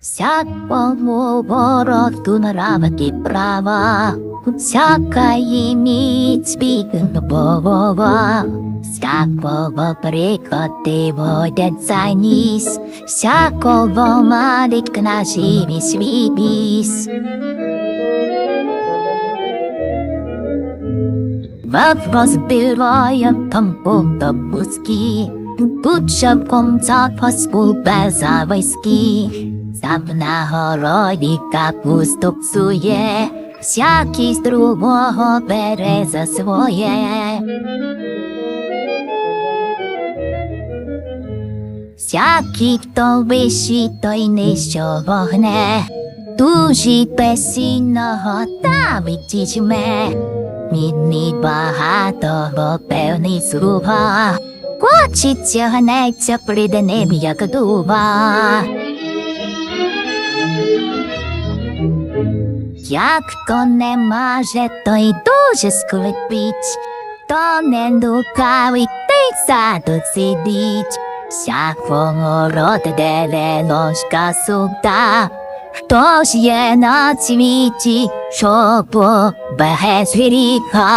Всякому вороту нравити права, всяка имеет спикнобова, всякого прикоти водять за ніс, всякого малить князіві свій біс. Вопрос бюроем там до пуски, Будь комца поспу без войски, Сам на городі капусту псує, всякий з другого бере за своє. Всякий, хто вищий, той нижчого гне, Тужить безсінного та відтічме. Мідний багато, бо певний слуга, Хочеться гнеться, прийде ним, як дуба. Як то не маже, той дуже скрипить, то не лукавий, той саду сидить, всякого рода дере ложка суда. Хто ж є на світі, щоб без гріха?